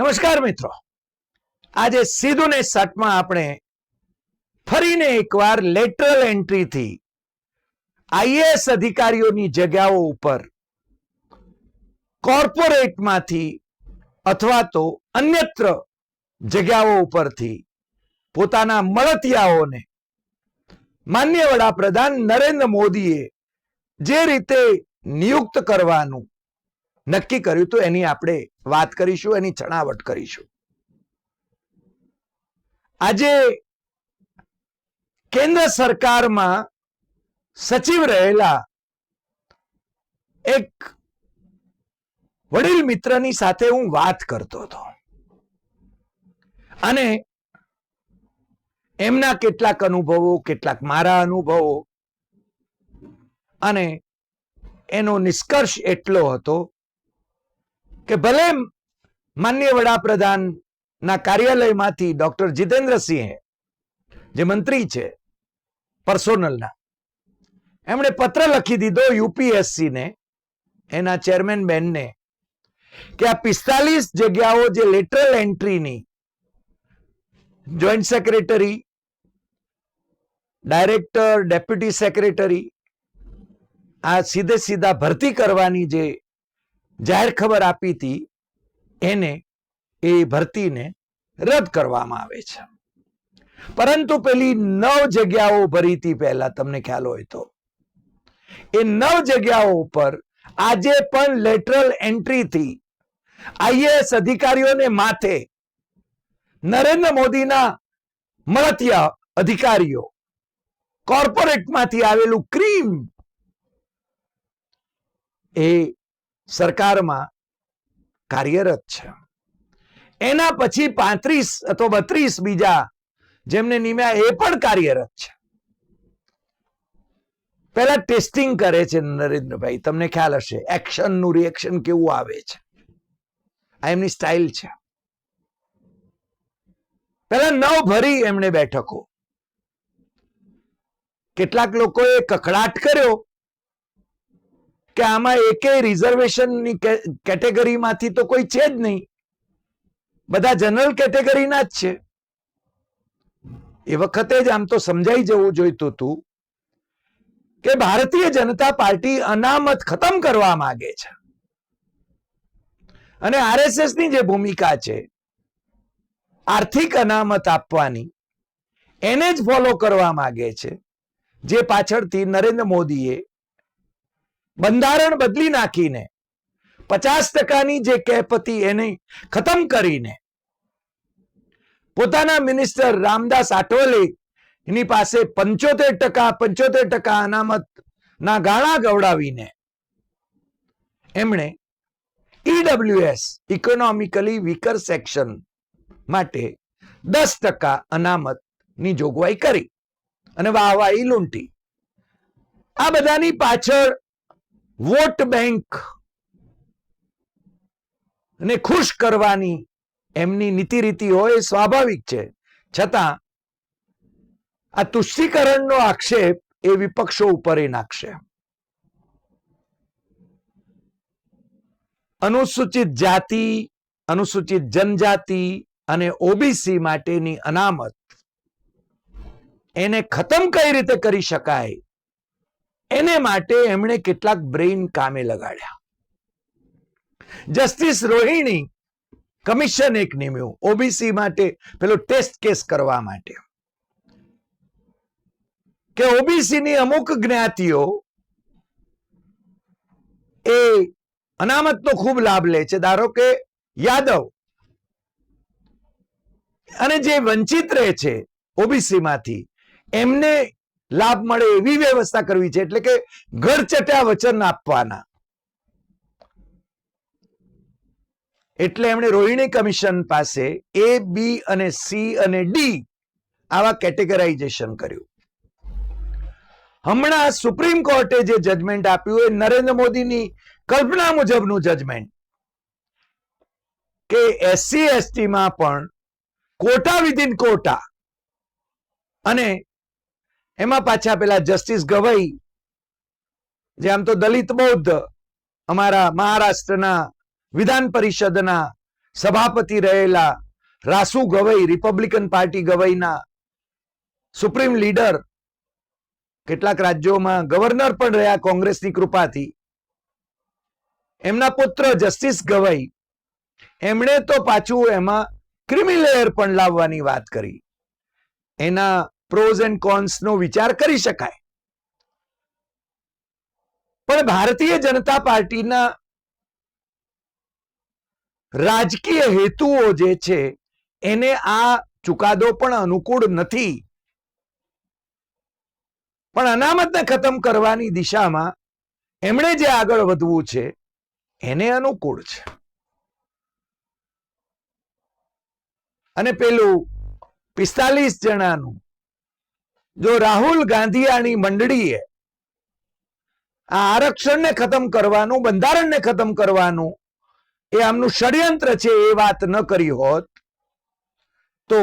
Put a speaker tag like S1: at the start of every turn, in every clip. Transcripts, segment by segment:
S1: નમસ્કાર મિત્રો. આજે સીધું ને સટમાં આપણે ફરીને એકવાર લેટરલ એન્ટ્રીથી આઈએએસ અધિકારીઓની જગ્યાઓ ઉપર કોર્પોરેટમાંથી અથવા તો અન્યત્ર જગ્યાઓ ઉપરથી પોતાના મળતિયાઓને માન્ય વડાપ્રધાન નરેન્દ્ર મોદીએ જે રીતે નિયુક્ત કરવાનું નક્કી કર્યું તો એની આપણે વાત કરીશું, એની છણાવટ કરીશું. આજે કેન્દ્ર સરકારમાં સચિવ રહેલા એક વડીલ મિત્રની સાથે હું વાત કરતો હતો. અને એમના કેટલાક અનુભવો, કેટલાક મારા અનુભવો અને એનો નિષ્કર્ષ એટલો હતો કે ભલે માન્ય વડાપ્રધાનના કાર્યાલયમાંથી ડોક્ટર જીતેન્દ્રસિંહે, જે મંત્રી છે, પર્સોનલના, એમણે પત્ર લખી દીધો યુપીએસસી ને એના ચેરમેન બેનને, કે આ પિસ્તાલીસ જગ્યાઓ જે lateral એન્ટ્રીની joint secretary, director, deputy secretary, આ સીધે સીધા ભરતી કરવાની જે જાહેર ખબર આપી હતી, એને એ ભરતીને રદ કરવામાં આવે છે. પરંતુ પેલી નવ જગ્યાઓ ભરી હતી પહેલા, તમને ખ્યાલ હોય તો. એ નવ જગ્યાઓ ઉપર આજે પણ લેટરલ એન્ટ્રીથી આઈએએસ અધિકારીઓને માથે નરેન્દ્ર મોદીના મળતિયા અધિકારીઓ કોર્પોરેટમાંથી આવેલું ક્રીમ એ સરકારમાં કાર્યરત છે. એના પછી પાંત્રીસ અથવા બત્રીસ બીજા જેમને નિમ્યા એ પણ કાર્યરત છે. પહેલા ટેસ્ટિંગ કરે છે નરેન્દ્રભાઈ, તમને ખ્યાલ હશે એક્શનનું રિએક્શન કેવું આવે છે? આ એમની સ્ટાઇલ છે. પહેલા નવ ભરી એમણે બેઠકો. કેટલાક લોકોએ કકડાટ કર્યો કે આમાં એકેય રિઝર્વેશનની કેટેગરીમાંથી તો કોઈ છે જ નહીં. બધા જનરલ કેટેગરીના જ છે. એ વખતે જ આમ તો સમજાઈ જવું જોઈતું હતું કે ભારતીય જનતા પાર્ટી અનામત ખતમ કરવા માંગે છે. અને આરએસએસની જે ભૂમિકા છે, આર્થિક અનામત આપવાની, એને જ ફોલો કરવા માંગે છે. જે પાછળથી નરેન્દ્ર મોદીએ બંધારણ બદલી નાખીને પચાસ ટકાની જે કેપ હતી એને ખતમ કરીને પોતાના મિનિસ્ટર રામદાસ આઠવલે એની પાસે પંચોતેર ટકા પંચોતેર ટકા અનામત ના ગાળા ગવડાવીને એમણે ઈડબ્લ્યુએસ ઇકોનોમિકલી વીકર સેક્શન માટે દસ ટકા અનામતની જોગવાઈ કરી અને વાહવાહી લૂંટી. આ બધાની પાછળ વોટ બેંક ને ખુશ કરવાની એમની નીતિ રીતિ હોય સ્વાભાવિક છે. છતાં આ તુષ્ટિકરણનો આક્ષેપ એ વિપક્ષો ઉપર નાખશે. અનુસૂચિત જાતિ, અનુસૂચિત જનજાતિ અને ઓબીસી માટેની અનામત એને ખતમ કઈ રીતે કરી શકાય? એને માટે એમણે કેટલાક બ્રેઇન કામે લગાડ્યા. જસ્ટિસ રોહિણી કમિશન એક નિમ્યું, ઓબીસી માટે પેલો ટેસ્ટ કેસ કરવા માટે. કે ઓબીસી ની અમુક જ્ઞાતિઓ એ અનામતનો ખૂબ લાભ લે છે. ધારો કે યાદવ અને જે વંચિત રહે છે ઓબીસી માંથી એમને લાભ મળે એવી વ્યવસ્થા કરવી છે એટલે કે ઘરચટ્યા વચન આપવાના. એટલે એમણે રોહિણી કમિશન પાસે એ બી અને સી અને ડી આવા કેટેગરાઇઝેશન કર્યું. હમણાં સુપ્રીમ કોર્ટે જે જજમેન્ટ આપ્યું એ નરેન્દ્ર મોદીની કલ્પના મુજબનું જજમેન્ટ કે એસસી એસટીમાં પણ કોટા વિધિન કોટા અને એમાં પાછા પેલા જસ્ટિસ ગવઈ, જે આમ તો દલિત બૌદ્ધ અમારા મહારાષ્ટ્રના વિધાન પરિષદના સભાપતિ રહેલા રાસુ ગવઈ, રિપબ્લિકન પાર્ટી ગવઈના સુપ્રીમ લીડર, કેટલાક રાજ્યોમાં ગવર્નર પણ રહ્યા કોંગ્રેસની કૃપાથી. એમના પુત્ર જસ્ટિસ ગવઈ, એમણે તો પાછું એમાં ક્રિમિલેયર પણ લાવવાની વાત કરી. એના પ્રોઝ એન્ડ કોન્સ નો વિચાર કરી શકાય. પણ ભારતીય જનતા પાર્ટીના રાજકીય હેતુઓ જે છે, એને આ ચુકાદો પણ અનુકૂળ નથી. પણ અનામતને ખતમ કરવાની દિશામાં એમણે જે આગળ વધવું છે, એને અનુકૂળ છે. અને પેલું પિસ્તાલીસ જણાનું જો રાહુલ ગાંધીયાની મંડળીએ આ આરક્ષણને ખતમ કરવાનું, બંધારણને ખતમ કરવાનું, એ આમનું ષડયંત્ર છે એ વાત ન કરી હોત, તો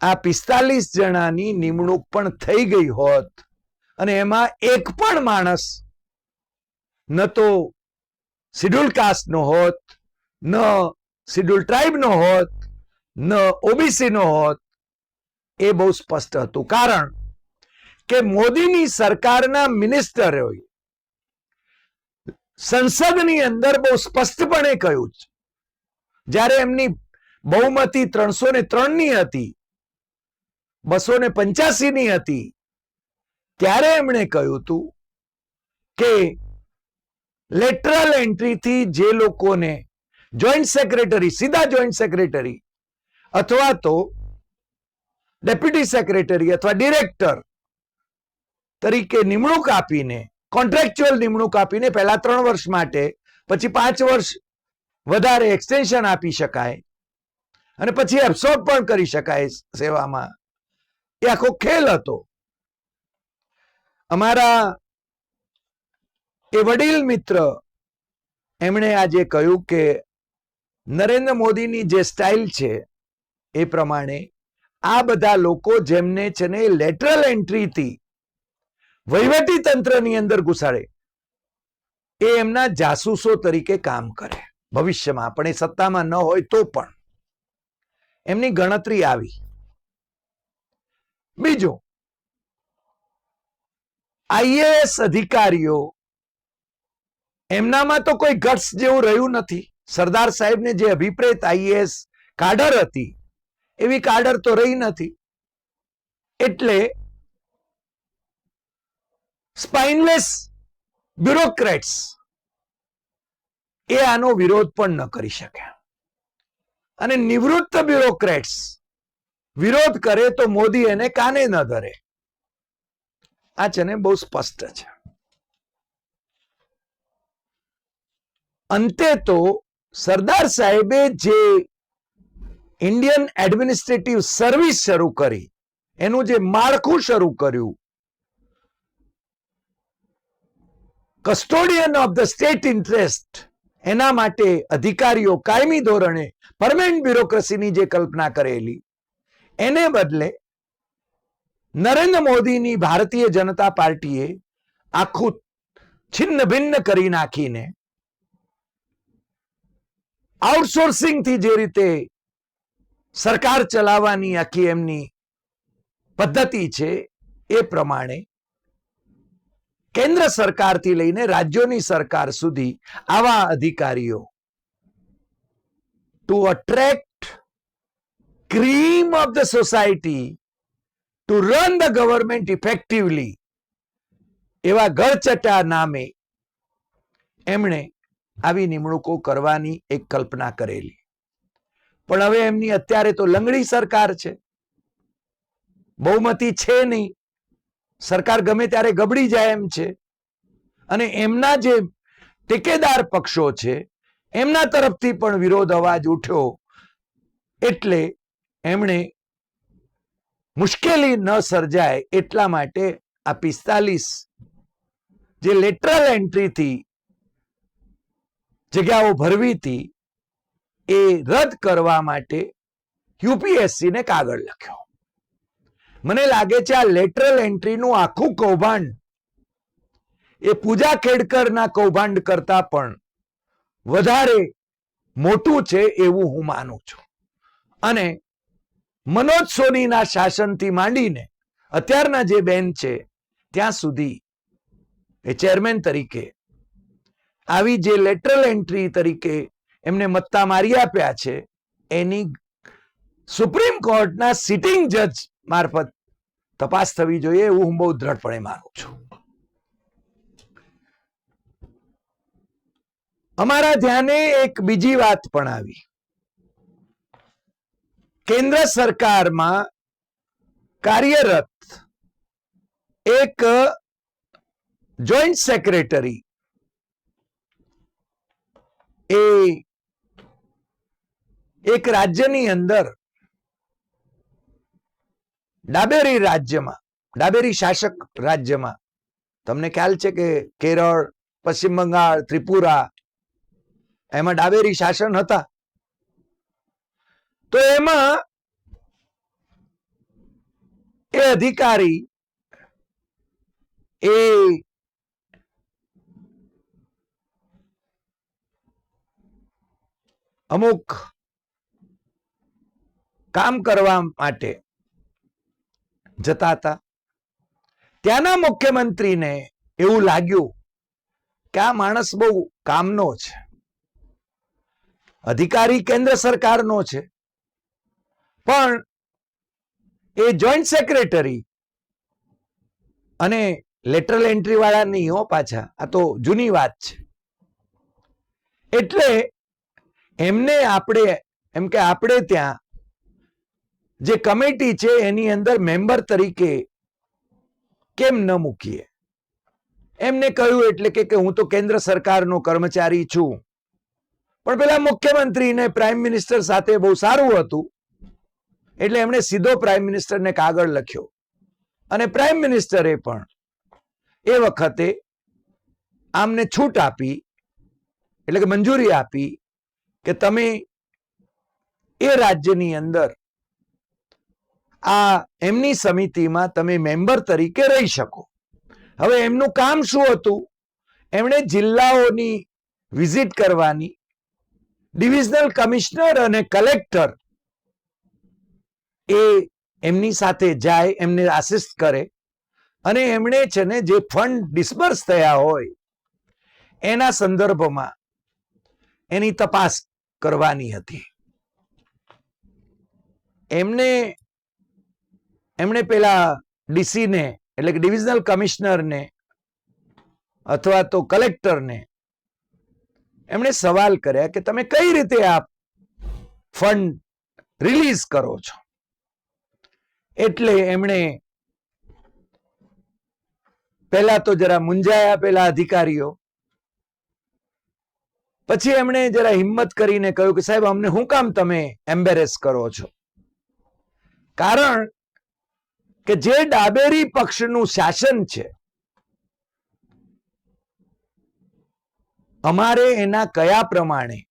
S1: આ પિસ્તાલીસ જણાની નિમણૂક પણ થઈ ગઈ હોત અને એમાં એક પણ માણસ ન તો શિડ્યુલ કાસ્ટ નો હોત, ન શિડ્યુલ ટ્રાઇબ નો હોત, ન ઓબીસી નો હોત એ બહુ સ્પષ્ટ હતું. કારણ કે મોદીની સરકારના મિનિસ્ટરોએ સંસદની અંદર બહુ સ્પષ્ટપણે કહ્યું છે. જ્યારે એમની બહુમતી ત્રણસો ને ત્રણની હતી, બસો ને પંચ્યાસીની હતી, ત્યારે એમણે કહ્યું હતું કે લેટરલ એન્ટ્રીથી જે લોકોને જોઈન્ટ સેક્રેટરી, સીધા જોઈન્ટ સેક્રેટરી અથવા તો ડેપ્યુટી સેક્રેટરી અથવા ડિરેક્ટર તરીકે નિમણૂક આપીને કોન્ટ્રાક્ચ્યુઅલ નિમણૂક આપીને પહેલા ત્રણ વર્ષ માટે, પછી પાંચ વર્ષ વધારે એક્સટેન્શન આપી શકાય અને પછી એબ્સોર્બ પણ કરી શકાય સેવામાં. એ આખો ખેલ હતો. અમારા એ વડીલ મિત્ર એમણે આજે કહ્યું કે નરેન્દ્ર મોદીની જે સ્ટાઇલ છે એ પ્રમાણે આ બધા લોકો જેમને છે ને લેટરલ એન્ટ્રીથી વહીવટી તંત્રની અંદર ઘુસાડે, એ એમના જાસૂસો તરીકે કામ કરે. ભવિષ્યમાં પણ એ સત્તામાં ન હોય તો પણ. એમની ગણતરી આવી. બીજું આઈએએસ અધિકારીઓ, એમનામાં તો કોઈ ગટ્સ જેવું રહ્યું નથી. સરદાર સાહેબને જે અભિપ્રેત આઈએએસ કાઢર હતી એવી કાડર તો રહી નથી. એટલે સ્પાઇનલેસ બ્યુરોક્રેટ્સ એ આનો વિરોધ પણ ન કરી શકે. અને નિવૃત્ત બ્યુરોક્રેટ્સ વિરોધ કરે તો મોદી એને કાને ન ધરે? આ છે ને બહુ સ્પષ્ટ છે. અંતે તો સરદાર સાહેબે જે ઇન્ડિયન એડમિનિસ્ટ્રેટિવ સર્વિસ શરૂ કરી. એનું જે માળખું શરૂ કર્યું. Custodian of the state interest એના માટે અધિકારીઓ કાયમી ધોરણે પરમેન્ટ બ્યુરોક્રસીની જે કલ્પના કરેલી. એને બદલે નરેન્દ્ર મોદીની ભારતીય જનતા પાર્ટીએ આખું છિન્ન ભિન્ન કરી નાખીને આઉટસોર્સિંગથી જે રીતે સરકાર ચલાવવાની આખી એમની પદ્ધતિ છે એ પ્રમાણે કેન્દ્ર સરકારથી લઈને રાજ્યોની સરકાર સુધી આવા અધિકારીઓ to attract cream of the society to run the government effectively એવા ગળચટા નામે એમણે આવી નિમણૂકો કરવાની એક કલ્પના કરેલી. પણ હવે એમની અત્યારે તો લંગડી સરકાર છે. બહુમતી છે નહીં. સરકાર ગમે ત્યારે ગબડી જાય એમ છે. અને એમના જે ટેકેદાર પક્ષો છે, એમના તરફથી પણ વિરોધ અવાજ ઉઠ્યો. એટલે એમણે મુશ્કેલી ન સર્જાય એટલા માટે આ પિસ્તાલીસ જે લેટરલ એન્ટ્રીથી જગ્યાઓ ભરવી હતી એ રદ કરવા માટે યુપીએસસીને કાગળ લખ્યો. મને લાગે છે આ લેટરલ એન્ટ્રીનું આખું કૌભાંડ, એ પૂજા ખેડકરના કૌભાંડ કરતા પણ વધારે મોટું છે એવું હું માનું છું. અને મનોજ સોનીના શાસનથી માંડીને અત્યારના જે બેન છે, ત્યાં સુધી એ ચેરમેન તરીકે આવી જે લેટરલ એન્ટ્રી તરીકે એમને મત્તા મારી આપ્યા છે. એની સુપ્રીમ કોર્ટના સિટિંગ જજ મારફત તપાસ થવી જોઈએ એવું હું બહુ દ્રઢપણે માનું છું. અમારા ધ્યાને એક બીજી વાત પણ આવી. કેન્દ્ર સરકારમાં કાર્યરત એક જોઈન્ટ સેક્રેટરી એ એક રાજ્યની અંદર, ડાબેરી રાજ્યમાં, ડાબેરી શાસક રાજ્યમાં, તમને ખ્યાલ છે કે કેરળ, પશ્ચિમ બંગાળ, ત્રિપુરા, એમાં ડાબેરી શાસન હતા. તો એમાં એ અધિકારી, એ અમુક કામ કરવા માટે જતા હતા. ત્યાંના મુખ્યમંત્રીને એવું લાગ્યું કે આ માણસ બહુ કામનો છે. અધિકારી કેન્દ્ર સરકારનો છે. પણ એ જોઈન્ટ સેક્રેટરી અને લેટરલ એન્ટ્રી વાળા નહીં હો પાછા, આ તો જૂની વાત છે. એટલે એમને આપણે, એમ કે આપણે ત્યાં જે કમિટી છે એની અંદર મેમ્બર તરીકે કેમ ન મૂકીએ? એમને કહ્યું એટલે કે હું તો કેન્દ્ર સરકારનો કર્મચારી છું. પણ પેલા મુખ્યમંત્રી ને પ્રાઇમ મિનિસ્ટર સાથે બહુ સારું હતું. એટલે એમણે સીધો પ્રાઇમ મિનિસ્ટરને કાગળ લખ્યો. અને પ્રાઇમ મિનિસ્ટરે પણ એ વખતે આમને છૂટ આપી, એટલે કે મંજૂરી આપી કે તમે એ રાજ્યની અંદર આ એમની સમિતિમાં તમે મેમ્બર તરીકે રહી શકો. હવે એમનું કામ શું હતું? એમણે જિલ્લાઓની વિઝિટ કરવાની, ડિવિઝનલ કમિશનર અને કલેક્ટર એ એમની સાથે જાય, એમને આસિસ્ટ કરે અને એમણે છે ને જે ફંડ ડિસ્બર્સ થયા હોય, એના સંદર્ભમાં એની તપાસ કરવાની હતી. એમને એમણે પેલા ડીસીને, એટલે કે ડિવિઝનલ કમિશનરને અથવા તો કલેક્ટરને એમણે સવાલ કર્યા કે તમે કઈ રીતે આ ફંડ રિલીઝ કરો છો? એટલે એમણે પહેલા તો જરા મુંજાયા પેલા અધિકારીઓ. પછી એમણે જરા હિંમત કરીને કહ્યું કે સાહેબ, અમને શું કામ તમે એમ્બેરેસ કરો છો? કારણ કે જે ડાબેરી પક્ષનું શાસન છે અમારે એના કયા પ્રમાણે?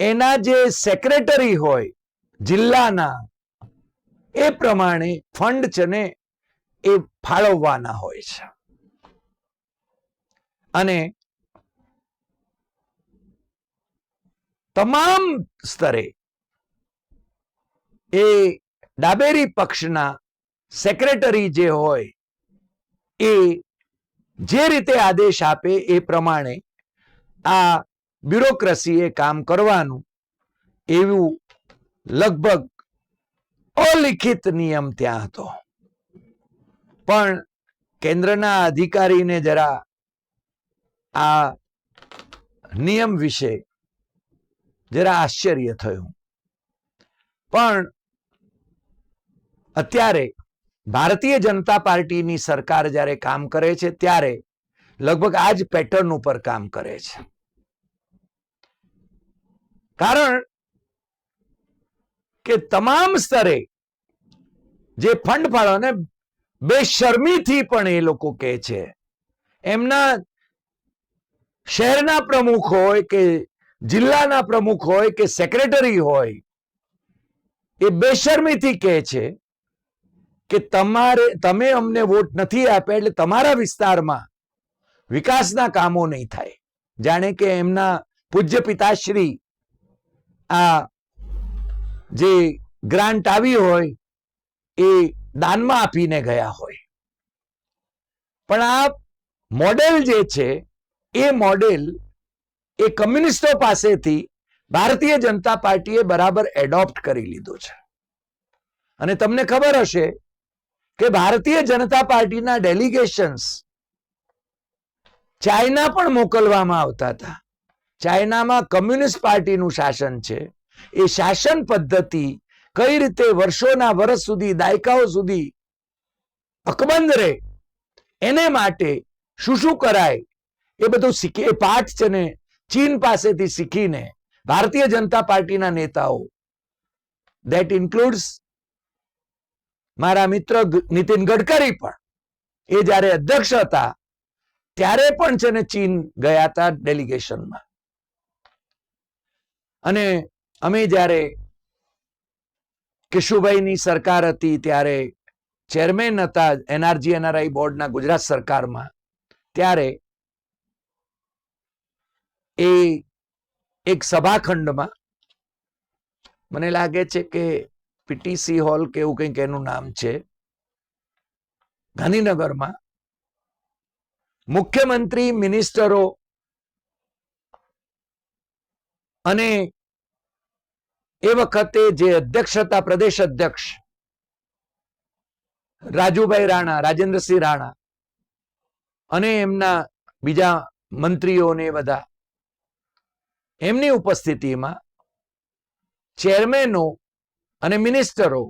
S1: એના જે સેક્રેટરી હોય, જિલ્લાના, એ પ્રમાણે ફંડ છે ને, એ ફાળવવાના હોય છે. અને તમામ સ્તરે એ ડાબેરી પક્ષના સેક્રેટરી જે હોય, એ જે રીતે આદેશ આપે એ પ્રમાણે આ બ્યુરોક્રસીએ કામ કરવાનું એવું લગભગ અલિખિત નિયમ ત્યાં હતો. પણ કેન્દ્રના અધિકારીને જરા આ નિયમ વિશે જરા આશ્ચર્ય થયું. પણ અત્યારે ભારતીય જનતા પાર્ટીની સરકાર જ્યારે કામ કરે છે, ત્યારે લગભગ આ જ પેટર્ન ઉપર કામ કરે છે. કારણ કે તમામ સ્તરે જે ફંડ ફાળવાને બેશરમીથી પણ એ લોકો કહે છે, એમના શહેરના પ્રમુખ હોય કે જિલ્લાના પ્રમુખ હોય કે સેક્રેટરી હોય, એ બેશરમીથી કહે છે કે તમારે, તમે અમને વોટ નથી આપ્યા એટલે તમારા વિસ્તારમાં વિકાસના કામો નહીં થાય. જાણે કે એમના પૂજ્ય પિતાશ્રી આ જે ગ્રાન્ટ આવી હોય એ દાનમાં આપીને ગયા હોય. પણ આ મોડેલ જે છે, એ મોડેલ એ કમ્યુનિસ્ટો પાસેથી ભારતીય જનતા પાર્ટીએ બરાબર એડોપ્ટ કરી લીધો છે. અને તમને ખબર હશે કે ભારતીય જનતા પાર્ટીના ડેલિગેશન્સ ચાઇના પણ મોકલવામાં આવતા હતા. ચાઇનામાં કમ્યુનિસ્ટ પાર્ટીનું શાસન છે. એ શાસન પદ્ધતિ કઈ રીતે વર્ષોના વર્ષ સુધી, દાયકાઓ સુધી અકબંધ રહે, એને માટે શું શું કરાય, એ બધું શીખે, એ પાઠ છે ને ચીન પાસેથી શીખીને ભારતીય જનતા પાર્ટીના નેતાઓ. દેટ ઇન્ક્લુડ્સ મારા મિત્ર નીતિન ગડકરી પણ. એ જ્યારે અધ્યક્ષ હતા, ત્યારે પણ છે ને ચીન ગયા હતા ડેલિગેશનમાં. અને અમે જ્યારે કિશુભાઈની સરકાર હતી, ત્યારે ચેરમેન હતા એનઆરજી એનઆરઆઈ બોર્ડના ગુજરાત સરકારમાં, ત્યારે એ એક સભાખંડમાં મને લાગે છે કે પીટીસી હોલ કે એવું કંઈક એનું નામ છે. ગાંધીનગરમાં મુખ્યમંત્રી, મિનિસ્ટરો અને એ વખતે જે અધ્યક્ષ હતા, પ્રદેશ અધ્યક્ષ રાજુભાઈ રાણા, રાજેન્દ્રસિંહ રાણા અને એમના બીજા મંત્રીઓને બધા. એમની ઉપસ્થિતિમાં ચેરમેનો અને મિનિસ્ટરો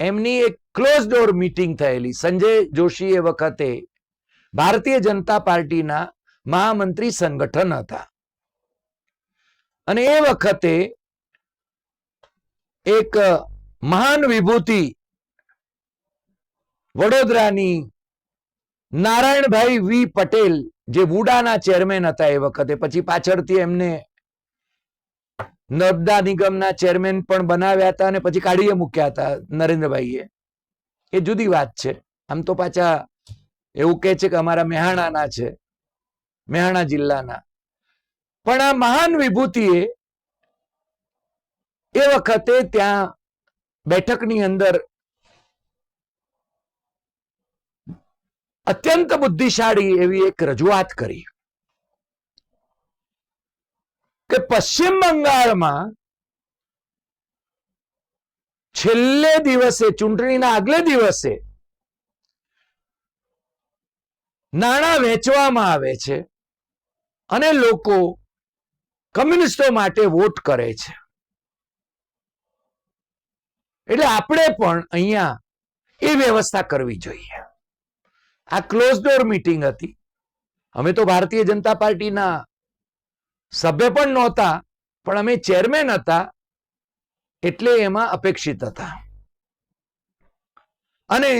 S1: એમની એક ક્લોઝ ડોર મીટિંગ થયેલી. સંજય જોશી એ વખતે ભારતીય જનતા પાર્ટીના મહામંત્રી સંગઠન હતા. અને એ વખતે એક મહાન વિભૂતિ વડોદરાની નારાયણભાઈ વી પટેલ જે વુડાના ચેરમેન હતા એ વખતે. પછી પાછળથી એમને નર્મદા નિગમના ચેરમેન પણ બનાવ્યા હતા અને પછી કાઢીએ મૂક્યા હતા નરેન્દ્રભાઈએ. એ જુદી વાત છે. આમ તો પાછા એવું કહે છે કે અમારા મહેણાના છે, મહેણા જિલ્લાના. પણ આ મહાન વિભૂતિએ એ વખતે ત્યાં બેઠકની અંદર અત્યંત બુદ્ધિશાળી એવી એક રજૂઆત કરી. કે પશ્ચિમ બંગાળમાં છેલ્લે દિવસે, ચૂંટણીના આગલે દિવસે નાણાં વેચવામાં આવે છે અને લોકો કમ્યુનિસ્ટો માટે વોટ કરે છે. એટલે આપણે પણ અહીંયા એ વ્યવસ્થા કરવી જોઈએ. આ ક્લોઝ ડોર મીટિંગ હતી. અમે તો ભારતીય જનતા પાર્ટીના સભ્ય પણ નહોતા, પણ અમે ચેરમેન હતા એટલે એમાં અપેક્ષિત હતા. અને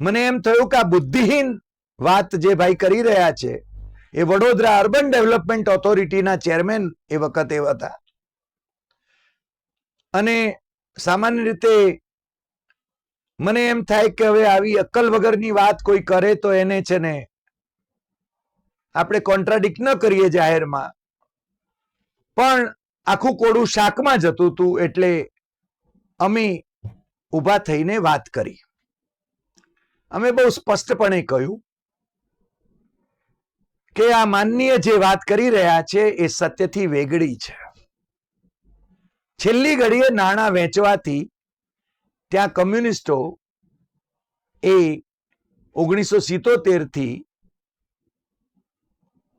S1: મને એમ થયું કે આ બુદ્ધિહીન વાત જે ભાઈ કરી રહ્યા છે, એ વડોદરા અર્બન ડેવલપમેન્ટ ઓથોરિટીના ચેરમેન એ વખતે હતા. અને સામાન્ય રીતે મને એમ થાય કે હવે આવી અક્કલ વગરની વાત કોઈ કરે તો એને છે ને આપણે કોન્ટ્રાડિક્ટ ન કરીએ જાહેરમાં. પણ આખું કોડું શાકમાં જતું હતું એટલે અમે ઊભા થઈને વાત કરી. અમે બહુ સ્પષ્ટપણે કહ્યું કે આ માનનીય જે વાત કરી રહ્યા છે એ સત્યથી વેગળી છે. છેલ્લી ઘડીએ નાણાં વેચવાથી ત્યાં કમ્યુનિસ્ટો એ ઓગણીસો સિત્તોતેરથી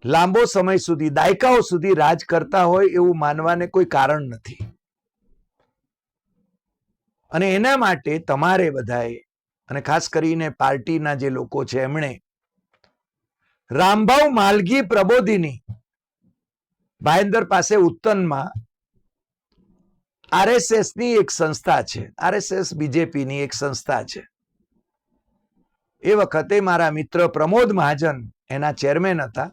S1: લાંબો સમય સુધી, દાયકાઓ સુધી રાજ કરતા હોય એવું માનવાને કોઈ કારણ નથી. અને એના માટે તમારે બધાએ, અને ખાસ કરીને પાર્ટીના જે લોકો છે એમણે રામભાવ માલગી પ્રબોધિની ભાયંદર પાસે ઉત્તનમાં આરએસએસની એક સંસ્થા છે, આરએસએસ બીજેપી ની એક સંસ્થા છે. એ વખતે મારા મિત્ર પ્રમોદ મહાજન એના ચેરમેન હતા.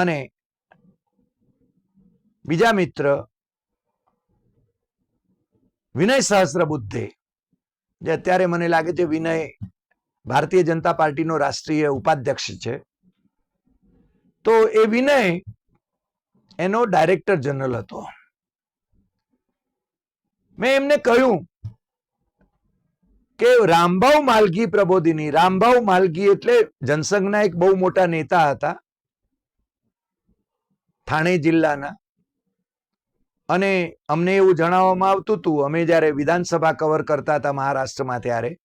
S1: અને બીજા મિત્ર વિનય સહસ્ત્રબુદ્ધે જે અત્યારે મને લાગે છે વિનય ભારતીય જનતા પાર્ટીનો રાષ્ટ્રીય ઉપાધ્યક્ષ છે, તો એ વિનય એનો ડાયરેક્ટર જનરલ હતો. મેં એમને કહ્યું કે રામભાવ માલગી પ્રબોધિની રામભાવ માલગી એટલે જનસંઘના એક બહુ મોટા નેતા હતા ઠાણે જિલ્લાના. અને અમને એવું જણાવવામાં આવતું હતું અમે જ્યારે વિધાનસભા કવર કરતા હતા મહારાષ્ટ્રમાં ત્યારે,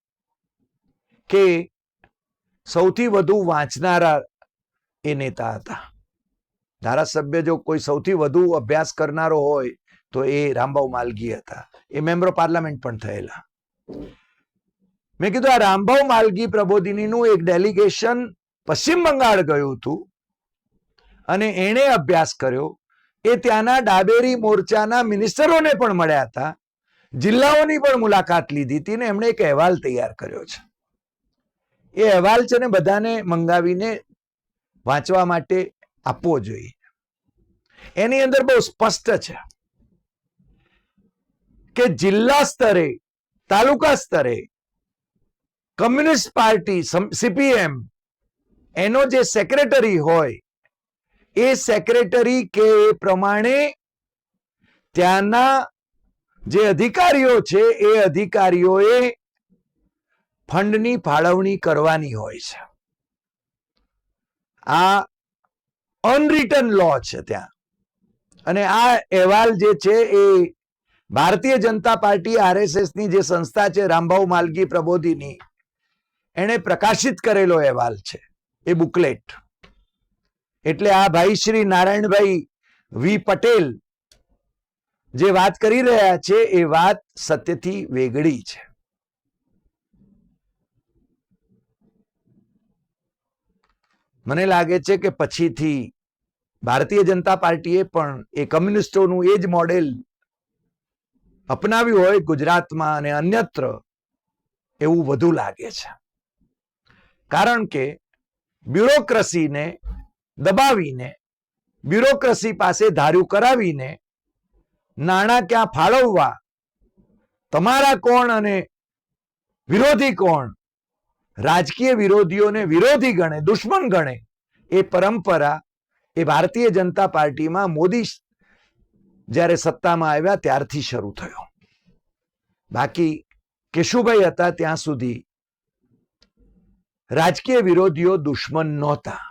S1: કે સૌથી વધુ વાંચનારા એ નેતા હતા. ધારાસભ્ય જો કોઈ સૌથી વધુ અભ્યાસ કરનારો હોય, તો એ રામભાવ માલગી હતા. એ મેમ્બર પાર્લામેન્ટ પણ થયેલા. મેં કીધું, આ રામભાવ માલગી પ્રબોધિનીનું એક ડેલિગેશન પશ્ચિમ બંગાળ ગયું હતું. અને એણે અભ્યાસ કર્યો એ ત્યાંના ડાબેરી મોરચાના મિનિસ્ટરોને પણ મળ્યા હતા. જિલ્લાઓની પણ મુલાકાત લીધી હતી ને એમણે એક અહેવાલ તૈયાર કર્યો છે. એ અહેવાલ છે ને બધાને મંગાવીને વાંચવા માટે આપવો જોઈએ. એની અંદર બહુ સ્પષ્ટ છે કે જિલ્લા સ્તરે, તાલુકા સ્તરે કમ્યુનિસ્ટ પાર્ટી સીપીએમ એનો જે સેક્રેટરી હોય એ સેક્રેટરી કે એ પ્રમાણે ત્યાંના જે અધિકારીઓ છે, એ અધિકારીઓએ ફંડની ફાળવણી કરવાની હોય છે. આ અનરિટન લો છે ત્યાં. અને આ અહેવાલ જે છે, એ ભારતીય જનતા પાર્ટી આરએસએસની જે સંસ્થા છે રામભાઉ માલગી પ્રબોધિની, એણે પ્રકાશિત કરેલો અહેવાલ છે, એ બુકલેટ એટલે આ ભાઈ શ્રી નારાયણભાઈ વી પટેલ જે વાત કરી રહ્યા છે, એ વાત સત્યથી વેગળી છે. મને લાગે છે કે પછીથી ભારતીય જનતા પાર્ટીએ પણ એ કમ્યુનિસ્ટોનું એ જ મોડેલ અપનાવ્યું હોય ગુજરાતમાં અને અન્યત્ર એવું વધુ લાગે છે. કારણ કે બ્યુરોક્રસીને દબાવીને બ્યુરોક્રસી પાસે ધાર્યું કરાવીને, નાણાં ક્યાં ફાળવવા, તમારા કોણ અને વિરોધી કોણ? રાજકીય વિરોધીઓને વિરોધી ગણે, દુશ્મન ગણે, એ પરંપરા એ ભારતીય જનતા પાર્ટીમાં મોદી જ્યારે સત્તામાં આવ્યા ત્યારથી શરૂ થયો. બાકી કેશુભાઈ હતા ત્યાં સુધી રાજકીય વિરોધીઓ દુશ્મન નહોતા.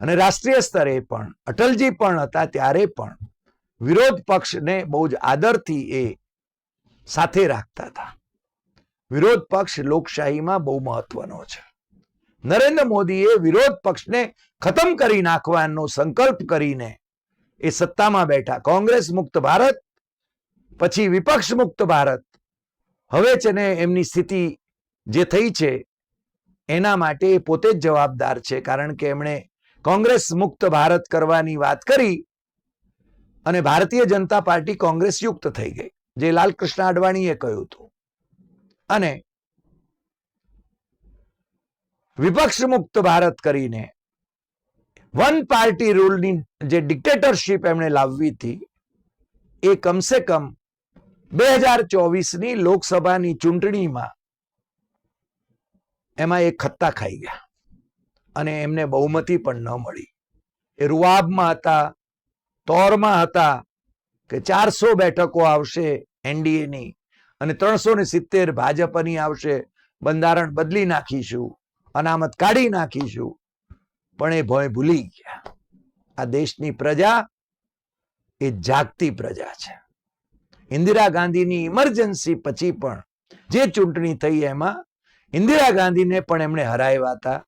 S1: અને રાષ્ટ્રીય સ્તરે પણ, અટલજી પણ હતા ત્યારે પણ વિરોધ પક્ષને બહુ જ આદરથી એ સાથે રાખતા હતા. વિરોધ પક્ષ લોકશાહીમાં બહુ મહત્વનો છે. નરેન્દ્ર મોદીએ વિરોધ પક્ષને ખતમ કરી નાખવાનો સંકલ્પ કરીને એ સત્તામાં બેઠા. કોંગ્રેસ મુક્ત ભારત, પછી વિપક્ષ મુક્ત ભારત. હવે છે ને એમની સ્થિતિ જે થઈ છે, એના માટે પોતે જ જવાબદાર છે, કારણ કે એમણે કોંગ્રેસ મુક્ત ભારત કરવાની વાત કરી અને ભારતીય જનતા પાર્ટી કોંગ્રેસ યુક્ત થઈ ગઈ. જે લાલકૃષ્ણ અડવાણીએ કહ્યું હતું. અને વિપક્ષ મુક્ત ભારત કરીને વન પાર્ટી રૂલની જે ડિક્ટેટરશીપ એમણે લાવવી હતી, એ કમસે કમ બે હજાર ચોવીસની લોકસભાની ચૂંટણીમાં એમાં એ ખત્તા ખાઈ ગયા. અને એમને બહુમતી પણ ન મળી. એ રૂઆબમાં હતા, તોરમાં હતા કે ચારસો બેઠકો આવશે એનડીએની અને ત્રણસો ને સિત્તેર ભાજપની આવશે. બંધારણ બદલી નાખીશું, અનામત કાઢી નાખીશું. પણ એ ભય ભૂલી ગયા. આ દેશની પ્રજા એ જાગતી પ્રજા છે. ઇન્દિરા ગાંધીની ઇમરજન્સી પછી પણ જે ચૂંટણી થઈ એમાં ઇન્દિરા ગાંધીને પણ એમણે હરાવ્યા હતા.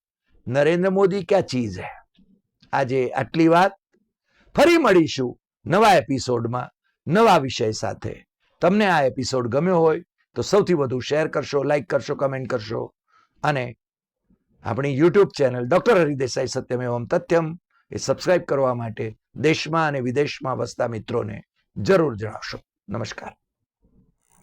S1: નરેન્દ્ર મોદી ક્યાં ચીજ હે? આજે આટલી વાત. ફરી મળીશું નવા એપિસોડમાં, નવા વિષય સાથે. તમને આ એપિસોડ ગમ્યો હોય તો સૌથી વધુ શેર કરશો, લાઈક કરશો, કમેન્ટ કરશો. અને આપણી યુટ્યુબ ચેનલ ડોક્ટર હરિદેસાઈ સત્યમેવમ તથ્યમ એ સબસ્ક્રાઇબ કરવા માટે દેશમાં અને વિદેશમાં વસતા મિત્રોને જરૂર જણાવશો. નમસ્કાર.